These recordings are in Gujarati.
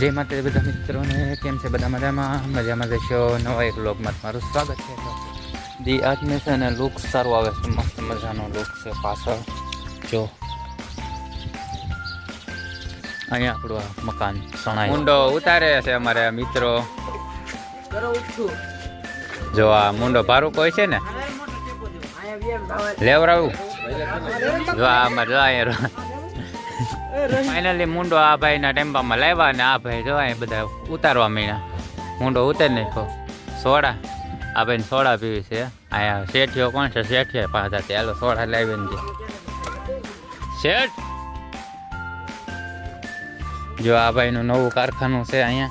જય માતા બધા મિત્રોને કેમ છે બધા મજામાં? મજામાં જશો નવા એક બ્લોગમાં તમારું સ્વાગત છે. દી આજને છે ને લુક સારું આવે છે. મસ્ત મજાનો લુક છે પાછળ. જો. અહીંયા આપણું આ મકાન સણાય મુંડો ઉતારે છે અમારે મિત્રો. જો આ મુંડો ભારું કોઈ છે ને? લેવરાવું. જો આ અમારે અહીંયા ફાઇનલી મુંડો આ ભાઈના ટેમ્પામાં લાવ્યા ને આ ભાઈ જો અહીં બધા ઉતારવા માંડ્યા મુંડો ઉતારી નાખ્યો. સોડા. આ ભાઈને સોડા પીવી છે. અહીંયા શેઠિયો કોણ છે? શેઠિયા પાછા ચાલો સોડા લાવીને દે. શેઠ! જો આ ભાઈનું નવું કારખાનું છે અહીંયા.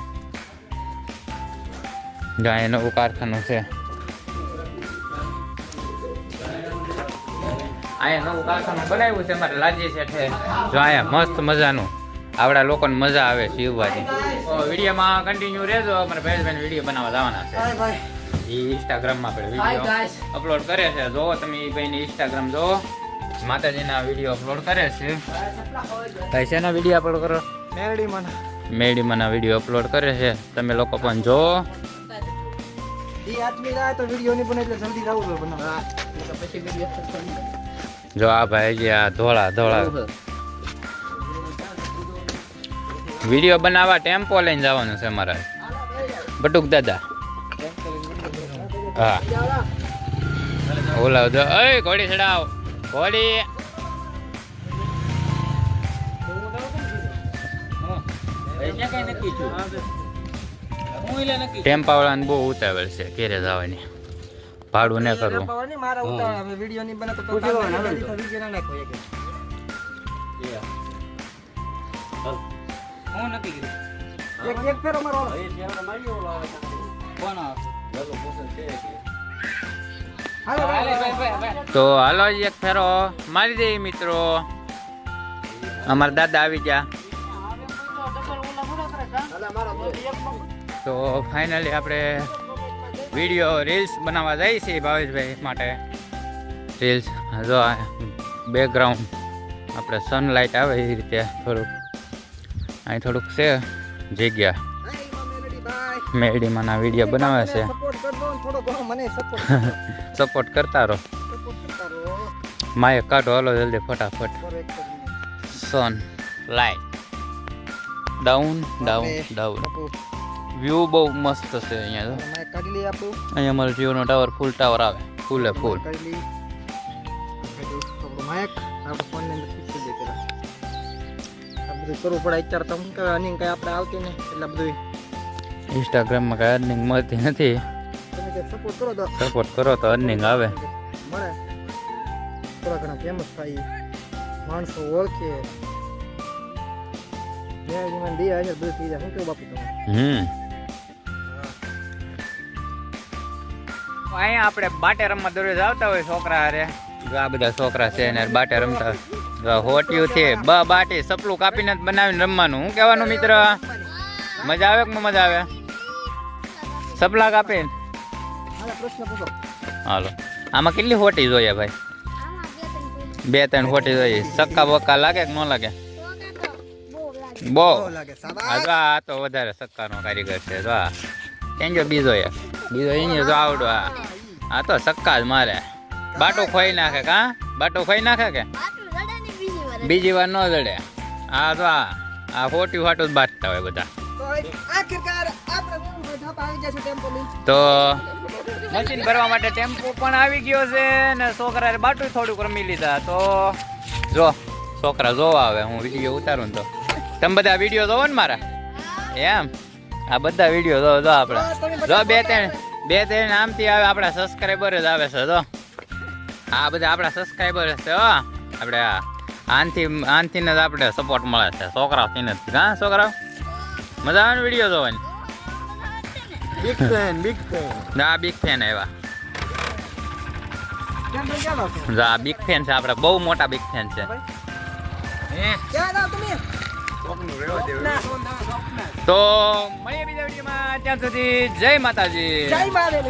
જો અહીંયા નવું કારખાનું છે. અહીંયા નવું કારખાનું બનાવ્યું છે અમારે લાજી છે જો અહીંયા મસ્ત મજાનું. આવડા લોકોને મજા આવે શિવવાથી વિડીયોમાં કન્ટિન્યુ રહેજો અમારે ભાઈ વીડિયો બનાવવા જવાના છે. એ ઇન્સ્ટાગ્રામમાં આપણે વીડિયો અપલોડ કરે છે. જો તમે એ ભાઈની ઇન્સ્ટાગ્રામ જો માતાજીના વીડિયો અપલોડ કરે છે. ભાઈ શેના વીડિયો અપલોડ કરો? મેરડી મને મેડીમાંના વીડિયો અપલોડ કરે છે. તમે લોકો પણ જો. ઈ આદમી તો વીડિયો નહીં બને એટલે જલ્દી જવું જોઈએ બનાવવા. પછી વીડિયો જો આ ભાઈ જે આ ધોળા ધોળા. વીડિયો બનાવવા ટેમ્પો લઈને જવાનું છે મારે. બટુક દાદા. હા. ઓલા જો એ ઘોડી ચડાવ. ઘોડી. ટેમ્પાવાળાને બહુ ઉતાવળ છે ઘેરે જવાની. ભાડું ન કરવું. તો તો વીડિયો ના નાખો એક એક. એક ફેરો મારો હાલો એક ફેરો. મારી દઈએ મિત્રો. અમારા દાદા આવી ગયા. તો ફાઇનલી આપણે વીડિયો રીલ્સ બનાવવા જાય છે ભાવેશભાઈ માટે. રીલ્સ જો બેકગ્રાઉન્ડ આપણે સનલાઇટ આવે એ રીતે થોડુંક. અહીં થોડુંક છે જગ્યા. મેડીમાંના વીડિયો બનાવે છે. સપોર્ટ કરતા રહો. માએ કાઢો, હાલો, જલ્દી ફટાફટ. Sun light down down down. View બહુ મસ્ત છે અહીંયા તો અહીંયા અમારો જીઓનો ટાવર ફૂલ ટાવર આવે. ફૂલે ફૂલ કરવું પડે અત્યારે તો શું કહેવાય અનિંગ કંઈ આપણે આવતી નહીં એટલે બધું ઇન્સ્ટાગ્રામમાં કાંઈ અર્નિંગ મળતી નથી. સપોર્ટ કરો તો? સપોર્ટ કરો તો અર્નિંગ આવે. મળે? થોડા ઘણા ફેમસ થાય માણસો ઓળખે. મેં મને બે હજાર બધું થઈ જાય. શું કેવું બાપુ તમે? હમ. અહીંયા આપણે બાટે રમવા દરરોજ આવતા હોય છોકરા હારે. જો આ બધા છોકરા છે ને બાટે રમતા. હોય. જો હોટિયું છે બ બાટી સપલું કાપીને જ બનાવીને રમવાનું. હું કહેવાનું મિત્ર? મજા આવે કે ન મજા આવે? સપલા કાપીને? હાલે. પ્રશ્ન પૂછો હાલો આમાં કેટલી હોટી જોઈએ ભાઈ? બે ત્રણ હોટી જોઈએ. સક્કા બક્કા લાગે કે ન લાગે? બહુ. આ સાબા જો આ તો વધારે સક્કાનો કારીગર છે. જો આ. કેંજો બીજો એક? બીજો એને જો આવડો આ. આ તો સક્કા જ મારે. બાટો ખોઈ નાખે કા? બાટો ખોઈ નાખે કે? બીજી વાર ન જડે. આ તો આ આ ખોટી ફાટું જ બાંધતા હોય બધા. તો મશીન ભરવા માટે ટેમ્પો પણ આવી ગયો છે ને છોકરાએ બાટું થોડુંક રમી લીધા. તો જો છોકરા જોવા આવે હું વીડિયો ઉતારું તો. તમે બધા વીડિયો જોવો ને મારા? એમ? આ બધા વીડિયો જો જો આપણે. જો બે ત્રણ બે ત્રણ આમથી આવે આપણા સબસ્ક્રાઈબર જ આવે છે તો આ બધા આપણા સબસ્ક્રાઈબર છે હો. આપણે આનથી આનથી જ આપણે સપોર્ટ મળે છે છોકરાઓથી નથી હા છોકરાઓ? મજા આવે ને વીડિયો જોવાની? બિગ ફેન બિગ ફેન ના બિગ ફેન આવ્યા. જો બિગ ફેન છે આપણે બહુ મોટા બિગ ફેન છે. ક્યાં લાવ તમે? તો મળીએ બીજા વિડીયોમાં. ત્યાં સુધી જય માતાજી. જય મહાદેવ